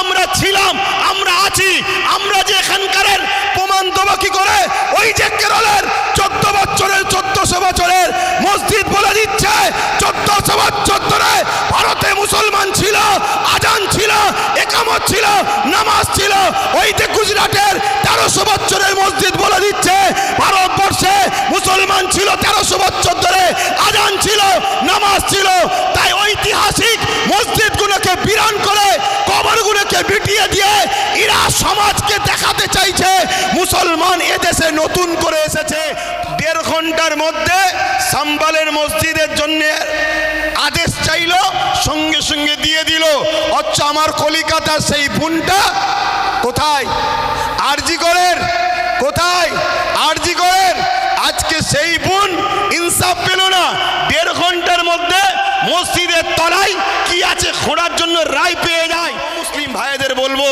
আমরা ছিলাম, আমরা আছি, আমরা যে এখানকারের প্রমাণ দেবো কি করে? ওই যে কেরলের চোদ্দ বছরের, চোদ্দশো বছরের মসজিদ বলে দিচ্ছে, চোদ্দশো বছর ধরে ভারতে মুসলমান ছিল, আজান ছিল, একামত ছিল, নামাজ ছিল। ওই যে গুজরাটের তেরোশো বছরের মসজিদ বলে দিচ্ছে, ভারতবর্ষে মুসলমান ছিল তেরোশো বছর ধরে, আজান ছিল, নামাজ ছিল তাই ঐতিহাসিক মসজিদগুলোকে বিরান করে বিটিয়ে দিয়ে এরা সমাজকে দেখাতে চাইছে। মুসলমান এদেশে নতুন করে এসেছে। দেড় ঘণ্টার মধ্যে সাম্বালের মসজিদের জন্য আদেশ চাইলো, সঙ্গে সঙ্গে দিয়ে দিল। অচ্ছ আমার কলিকাতার সেই বোনটা কোথায়? আরজি করেন? কোথায়? আরজি করেন? আজকে সেই বোন ইনসাফ পেল না। দেড় ঘণ্টার মধ্যে মসজিদের তলায় কি আছে খোঁড়ার জন্য রায় পেয়ে যায়? মুসলিম ভাইদের বলব,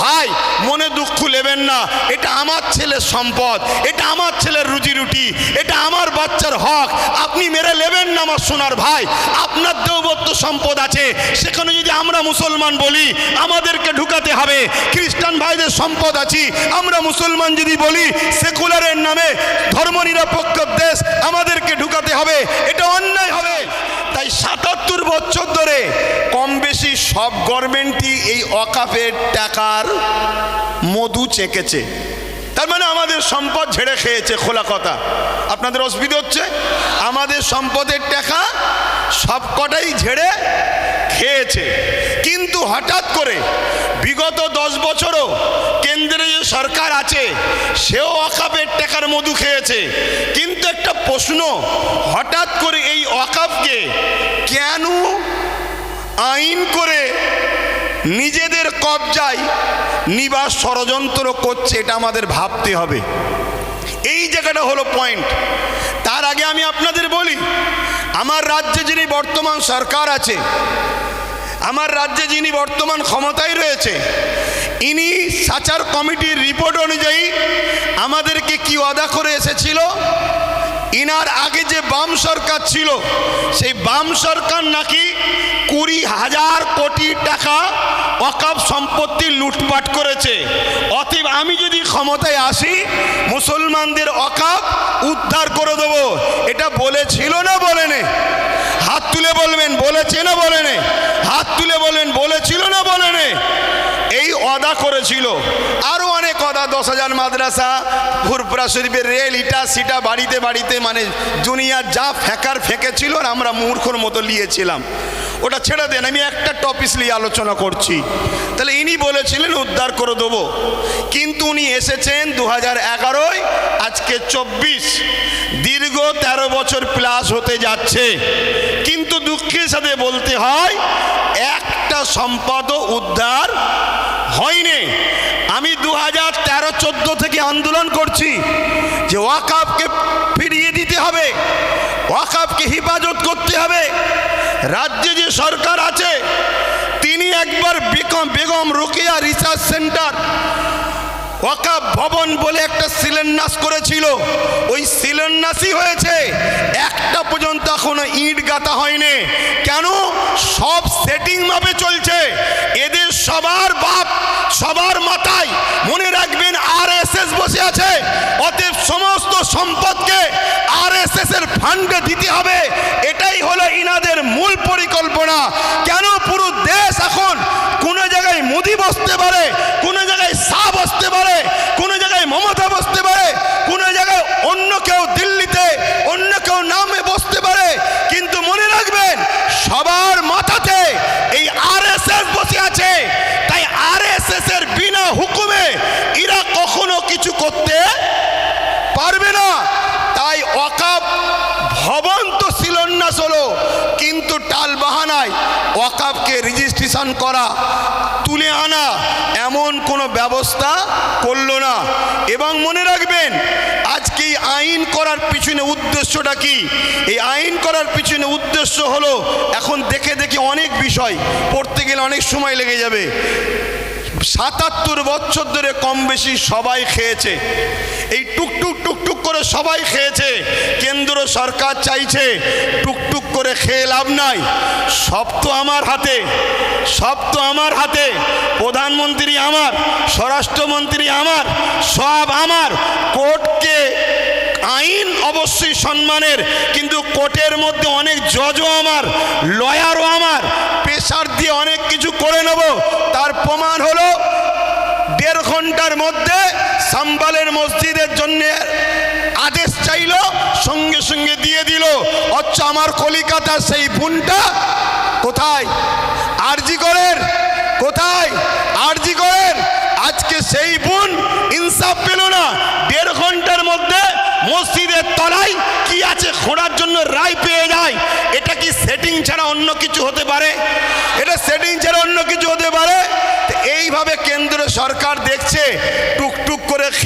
ভাই, মনে দুঃখ নেবেন না। এটা আমার ছেলের সম্পদ, এটা আমার ছেলের রুজি রুটি, এটা আমার বাচ্চার হক। আপনি মেরে নেবেন না আমার সোনার ভাই। আপনার দেবত্ব সম্পদ আছে। সেখানে যদি আমরা মুসলমান বলি, আমাদেরকে ঢুকাতে হবে। খ্রিস্টান ভাইদের সম্পদ আছি। আমরা মুসলমান যদি বলি, সেকুলারের নামে ধর্মনিরপেক্ষ দেশ আমাদেরকে ঢুকাতে হবে। এটা অন্যায় হবে তাই সাতাত্তর বছর ধরে কম বেশি সব গভর্নমেন্টই এই অকাপের টাকার মধু চেকেছে। তার মানে আমাদের সম্পদ ঝেড়ে খেয়েছে খোলা কথা আপনাদের অসুবিধা হচ্ছে? আমাদের সম্পদের টাকা সব কটাই ঝেড়ে খেয়েছে। কিন্তু হঠাৎ করে বিগত দশ বছরও কেন্দ্রে যে সরকার আছে, সেও অকাপের টাকার মধু খেয়েছে। কিন্তু একটা প্রশ্ন, হঠাৎ করে এই অকাপকে কেন আইন করে নিজেদের কবজায় নিবাস ষড়যন্ত্র করছে, এটা আমাদের ভাবতে হবে। এই জায়গাটা হলো পয়েন্ট তার আগে আমি আপনাদের বলি, আমার রাজ্যে যিনি বর্তমান সরকার আছে, আমার রাজ্যে যিনি বর্তমান ক্ষমতায় রয়েছে, ইনি সাচার কমিটির রিপোর্ট অনুযায়ী আমাদেরকে কি অদা করে এসেছিল? ইনার আগে যে বাম সরকার ছিল, সেই বাম সরকার নাকি কুড়ি হাজার কোটি টাকা অকাপ সম্পত্তি লুটপাট করেছে। অতএব আমি যদি ক্ষমতায় আসি, মুসলমানদের অকাপ উদ্ধার করে দেবো। এটা বলেছিল না বলেনে? হাত তুলে বলবেন, বলেছে না বলেনে? হাত তুলে বলেন, বলেছিল না বলেনে? এই অদা করেছিল। আরও অনেক অদা দশ হাজার মাদ্রাসা ফুরপুরা শরীফের রেল, ইটা, সিটা, বাড়িতে বাড়িতে মানে দুনিয়ার যা ফেঁকার ফেঁকেছিল আর আমরা মূর্খর মতো নিয়েছিলাম ওটা ছেড়ে দেন, আমি একটা টপিস নিয়ে আলোচনা করছি। তাহলে ইনি বলেছিলেন, উদ্ধার করে দেবো। কিন্তু উনি এসেছেন দু হাজার এগারোয়, আজকে চব্বিশ। দীর্ঘ তেরো বছর প্লাস হতে যাচ্ছে। কিন্তু দুঃখের সাথে বলতে হয়, একটা সম্পদও উদ্ধার হয়নি। আমি দু হাজার তেরো, চোদ্দ থেকে আন্দোলন করছি যে ওয়াকাফকে ফিরিয়ে দিতে হবে, ওয়াকাফকে হেফাজত করতে হবে। রাজ্যে যে সরকার আছে, তিনি একবার বেগম বেগম রোকেয়া রিসার্চ সেন্টার, ওয়াকাব ভবন বলে একটা শিলান্যাস করেছিল। ওই শিলান্যাসই হয়েছে, একটা পর্যন্ত এখনও ইট গাঁথা হয়নি। কেন? সব সেটিং মাপে চলছে। এদের সবার বাপ, সবার মাথায় মনে রাখবেন আর বসে আছে। অতএব সমস্ত সম্পদকে আর ফান্ডে দিতে হবে, এটাই হলো ইনাদের মূল পরিকল্পনা। কেন পুরো দেশ এখন কোনো জায়গায় মুদি বসতে পারে? ওয়াকাবকে রেজিস্ট্রেশন করা, তুলে আনা, এমন কোনো ব্যবস্থা করল না। এবং মনে রাখবেন, আজকে এই আইন করার পিছনে উদ্দেশ্যটা কি? এই আইন করার পিছনে উদ্দেশ্য হলো, এখন দেখে দেখে অনেক বিষয়, পড়তে গেলে অনেক সময় লেগে যাবে। সাতাত্তর বছর ধরে কম বেশি সবাই খেয়েছে। এই টুকটুক টুকটুক করে সবাই খেয়েছে। কেন্দ্র সরকার চাইছে, টুকটুক করে খেয়ে লাভ নাই। সব তো আমার হাতে, সব তো আমার হাতে। প্রধানমন্ত্রী আমার, স্বরাষ্ট্রমন্ত্রী আমার, সব আমার। কোর্টকে আইন অবশ্যই সম্মানের, কিন্তু কোর্টের মধ্যে অনেক জজও আমার, লয়ারও আমার। প্রেশার দিয়ে অনেক কিছু করে নেব। তার প্রমাণ হলো, দেড় ঘণ্টার মধ্যে সাম্বালের মসজিদের জন্য সঙ্গে সঙ্গে দিয়ে দিল। অথচ আমার কলিকাতার সেই বোনটা কোথায়? আরজি করেন কোথায়? আরজি করেন আজকে সেই বোন ইনসাফ পেল না। দেড় ঘণ্টার মধ্যে মসজিদের তলায় কি আছে খোঁড়ার জন্য রায় পেয়ে যায়। এটা কি সেটিং ছাড়া অন্য কিছু হতে পারে? এটা সেটিং ছাড়া অন্য কিছু হতে পারে? এইভাবে কেন্দ্র সরকার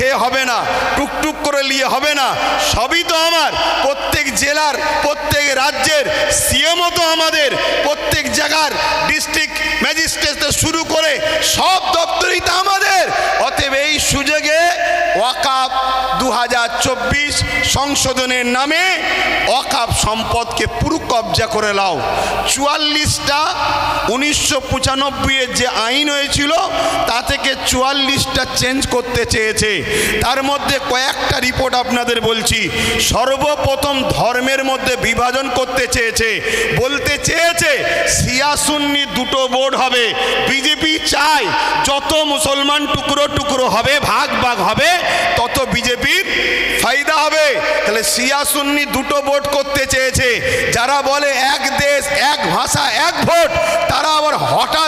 খেয়ে হবে না, টুকটুক করে নিয়ে হবে না। সবই তো আমার, প্রত্যেক জেলার, প্রত্যেক রাজ্যের, সিএমও তো আমাদের, প্রত্যেক জায়গার ডিস্ট্রিক্ট ম্যাজিস্ট্রেট শুরু করে সব দপ্তরই তো আমাদের। অতএব এই সুযোগে ওয়াকাপ দু হাজার চব্বিশ সংশোধনের নামে অকাপ সম্পদকে পুরো কবজা করে লাও। চুয়াল্লিশটা উনিশশো পঁচানব্বইয়ের যে আইন হয়েছিল, তা থেকে চুয়াল্লিশটা চেঞ্জ করতে চেয়েছে। তার মধ্যে কয়েকটা রিপোর্ট আপনাদের বলছি। সর্বপ্রথম ধর্মের মধ্যে বিভাজন করতে চেয়েছে। বলতে চেয়েছে, সিয়াসুন্নি দুটো বোর্ড হবে। বিজেপি চায়, যত মুসলমান টুকরো টুকরো হবে, ভাগ ভাগ হবে, তত বিজেপির ফায়দা হবে। তাহলে শিয়া সুন্নি দুটো ভোট করতে চেয়েছে। যারা বলে এক দেশ, এক ভাষা, এক ভোট, তারা আবার হঠাৎ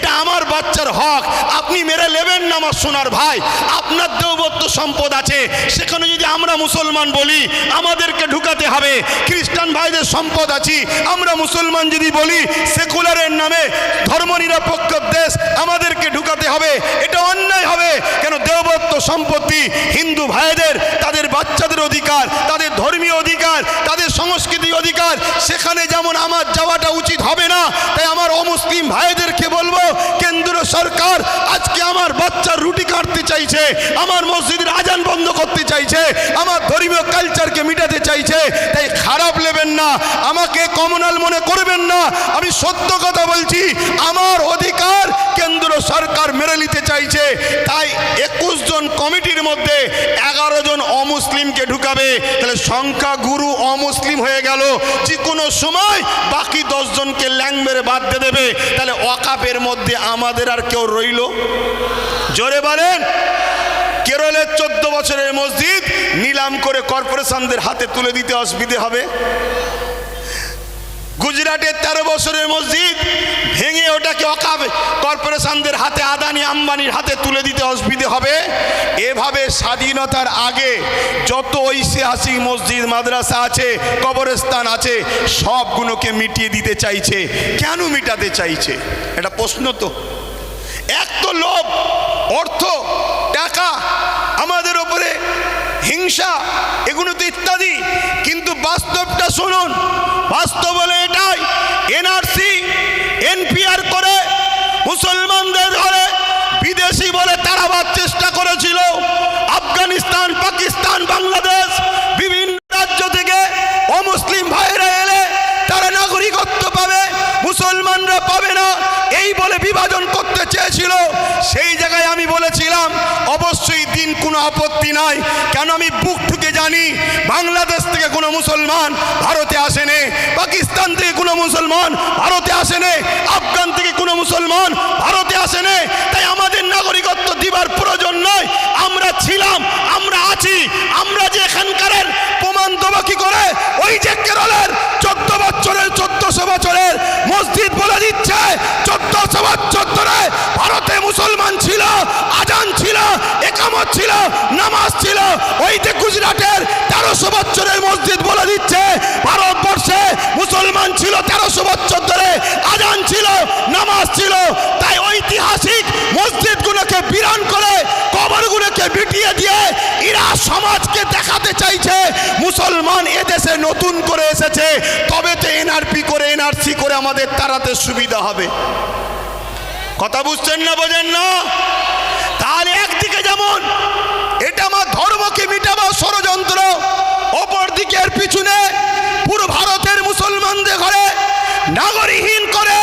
আমার বাচ্চার হক, আপনি মেরে নেবেন না আমার সোনার ভাই। আপনার দেবত্ব সম্পদ আছে। সেখানে যদি আমরা মুসলমান বলি, আমাদেরকে ঢুকাতে হবে। খ্রিস্টান ভাইদের সম্পদ আছি। আমরা মুসলমান যদি বলি, সেকুলারের নামে ধর্ম ধর্মনিরপেক্ষ দেশ আমাদেরকে ঢুকাতে হবে। এটা অন্যায় হবে। কেন দেবত্ব সম্পত্তি হিন্দু ভাইদের, তাদের বাচ্চাদের অধিকার, তাদের ধর্মীয় অধিকার, তাদের সংস্কৃতি অধিকার, সেখানে যেমন আমার যাওয়াটা উচিত হবে না তাই আমার অমুসলিম ভাইদেরকে বলব কেন্দ্র সরকার আজকে আমার বাচ্চার রুটি কাটতে চাইছে, আমার মসজিদের আজান বন্ধ করতে চাইছে, আমার ধর্মীয় কালচারকে মিটাতে চাইছে, তাই খারাপ নেবেন না, আমাকে কমনাল মনে করবেন না। আমি সত্য কথা বলছি, আমার অধিকার কেন্দ্র সরকার মেরে নিতে চাইছে, তাই একুশ জন কমিটির মধ্যে এগারো জন অমুসলিমকে ঢুকাবে। তাহলে সংখ্যা গুরু অমুসলিম হয়ে গেল যে কোনো সময় বাকি দশজনকে ল্যাং মেরে বাদ দেবে। তাহলে অকাপের মধ্যে আমাদের আর কেউ রইল? জোরে বলেন কেরলের চোদ্দ বছরের মসজিদ নিলাম করে কর্পোরেশনদের হাতে তুলে দিতে অসুবিধে হবে। গুজরাটের তেরো বছরের মসজিদ ভেঙে ওটাকে অকাবে কর্পোরেশনদের হাতে আদানি আম্বানির হাতে তুলে দিতে অসুবিধে হবে। এভাবে স্বাধীনতার আগে যত ঐতিহাসিক মসজিদ, মাদ্রাসা আছে, কবরস্থান আছে, সবগুলোকে মিটিয়ে দিতে চাইছে। কেন মিটাতে চাইছে? এটা প্রশ্ন তো। এক তো লোভ। অর্থ টাকা আমাদের ওপরে হিংসা এগুলো তো ইত্যাদি। কিন্তু বাস্তবটা শুনুন বাস্তব হলে এটাই এনআরসি এনপিআর করে মুসলমানদের ধরে বিদেশি বলে তাড়াবার চেষ্টা করেছিল আফগানিস্তান পাকিস্তান বাংলাদেশ বিভিন্ন রাজ্য থেকে অমুসলিম ভাইরা এলে তারা নাগরিকত্ব পাবে মুসলমানরা পাবে না। এই বলে বিভাজন করতে চেয়েছিল। সেই জায়গায় আমি বলেছিলাম, অবশ্যই দিন কোনো আপত্তি নাই। কেন আমি বুক ঠুকে জানি, বাংলাদেশ থেকে কোনো মুসলমান ভারতে আসেনে পাকিস্তান থেকে কোনো মুসলমান ভারতে আসেনে আফগান থেকে কোনো মুসলমান ভারতে আসেনে তাই আমাদের নাগরিকত্ব দিবার প্রয়োজন নয় আমরা ছিলাম, আমরা আছি, আমরা যে এখানকারের প্রমাণ দেবো কি করে? ওই যে কেরলের চোদ্দ বছরের, চোদ্দশো বছরের মসজিদ বলে দিচ্ছে চোদ্দশো বছর ধরে ভারতে মুসলমান ছিল, আজান ছিল, একামত ছিল, নামাজ ছিল। ওই যে গুজরাটের তেরোশো বছরের মসজিদ বলে দিচ্ছে, ভারতবর্ষে মুসলমান ছিল তেরোশো বছর ধরে, আজান ছিল, নামাজ ছিল। তাই ঐতিহাসিক মসজিদগুলোকে বিরান করে, কবরগুলোকে বিটিয়ে দিয়ে এরা সমাজকে দেখাতে চাইছে, মুসলমান এদেশে নতুন করে এসেছে তবে তো এনআরপি করে, এনআরসি করে আমাদের তাড়াতে সুবিধা হবে। কথা বুঝছেন না, বোঝেন না? তাহলে একদিকে যেমন এটা আমার ধর্মকে মিটাবার ষড়যন্ত্র অপর দিকের পিছনে পুরো ভারতের মুসলমানদের ঘরে নাগরিকহীন করে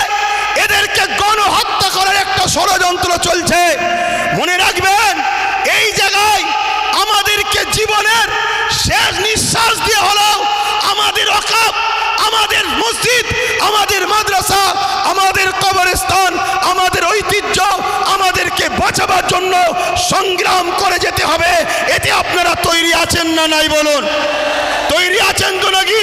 এদেরকে গণহত্যা করার একটা ষড়যন্ত্র চলছে। মনে রাখবেন, এই জায়গায় আমাদেরকে জীবনের শেষ নিঃশ্বাস দিয়ে হলো আমাদের অকাপ আমাদের মসজিদ, আমাদের মাদ্রাসা ঐতিহ্য আমাদেরকে বাঁচাবার জন্য সংগ্রাম করে যেতে হবে। এতে আপনারা তৈরি আছেন না নাই বলুন? তৈরি আছেন তো নাকি?